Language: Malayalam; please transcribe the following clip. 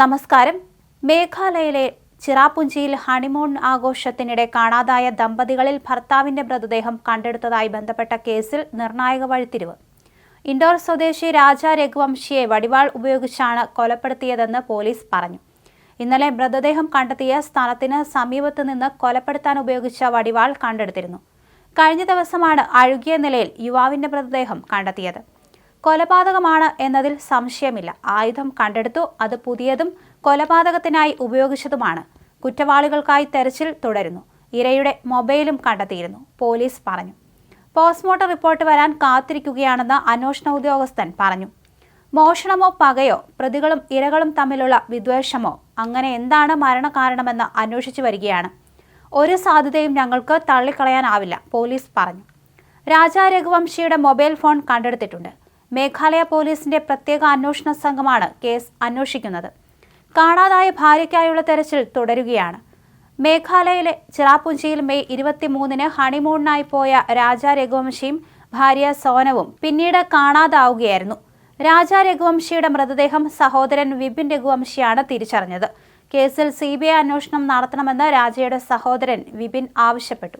നമസ്കാരം. മേഘാലയയിലെ ചിറാപുഞ്ചിയിൽ ഹണിമൂൺ ആഘോഷത്തിനിടെ കാണാതായ ദമ്പതികളിൽ ഭർത്താവിന്റെ മൃതദേഹം കണ്ടെടുത്തതായി ബന്ധപ്പെട്ട കേസിൽ നിർണായക വഴിത്തിരിവ്. ഇൻഡോർ സ്വദേശി രാജ രഘുവംശിയെ വടിവാൾ ഉപയോഗിച്ചാണ് കൊലപ്പെടുത്തിയതെന്ന് പോലീസ് പറഞ്ഞു. ഇന്നലെ മൃതദേഹം കണ്ടെത്തിയ സ്ഥലത്തിന് സമീപത്ത് നിന്ന് കൊലപ്പെടുത്താൻ ഉപയോഗിച്ച വടിവാൾ കണ്ടെടുത്തിരുന്നു. കഴിഞ്ഞ ദിവസമാണ് അഴുകിയ നിലയിൽ യുവാവിന്റെ മൃതദേഹം കണ്ടെത്തിയത്. കൊലപാതകമാണ് എന്നതിൽ സംശയമില്ല. ആയുധം കണ്ടെടുത്തു അത് പുതിയതും കൊലപാതകത്തിനായി ഉപയോഗിച്ചതുമാണ്. കുറ്റവാളികൾക്കായി തെരച്ചിൽ തുടരുന്നു. ഇരയുടെ മൊബൈലും കണ്ടെത്തിയിരുന്നു. പോലീസ് പറഞ്ഞു. പോസ്റ്റ്മോർട്ടം റിപ്പോർട്ട് വരാൻ കാത്തിരിക്കുകയാണെന്ന് അന്വേഷണ ഉദ്യോഗസ്ഥൻ പറഞ്ഞു. മോഷണമോ പകയോ പ്രതികളും ഇരകളും തമ്മിലുള്ള വിദ്വേഷമോ അങ്ങനെ എന്താണ് മരണകാരണമെന്ന് അന്വേഷിച്ചു വരികയാണ്. ഒരു സാധ്യതയും ഞങ്ങൾക്ക് തള്ളിക്കളയാനാവില്ല പോലീസ് പറഞ്ഞു. രാജാ രഘുവംശിയുടെ മൊബൈൽ ഫോൺ കണ്ടെടുത്തിട്ടുണ്ട്. മേഘാലയ പോലീസിന്റെ പ്രത്യേക അന്വേഷണ സംഘമാണ് കേസ് അന്വേഷിക്കുന്നത്. കാണാതായ ഭാര്യയ്ക്കായുള്ള തെരച്ചിൽ തുടരുകയാണ്. മേഘാലയയിലെ ചിറാപുഞ്ചിയിൽ മെയ് ഇരുപത്തിമൂന്നിന് ഹണിമൂണിനായി പോയ രാജ രഘുവംശിയും ഭാര്യ സോനവും പിന്നീട് കാണാതാവുകയായിരുന്നു. രാജ രഘുവംശിയുടെ മൃതദേഹം സഹോദരൻ വിപിൻ രഘുവംശിയാണ് തിരിച്ചറിഞ്ഞത്. കേസിൽ സി ബി ഐ അന്വേഷണം നടത്തണമെന്ന് രാജയുടെ സഹോദരൻ വിപിൻ ആവശ്യപ്പെട്ടു.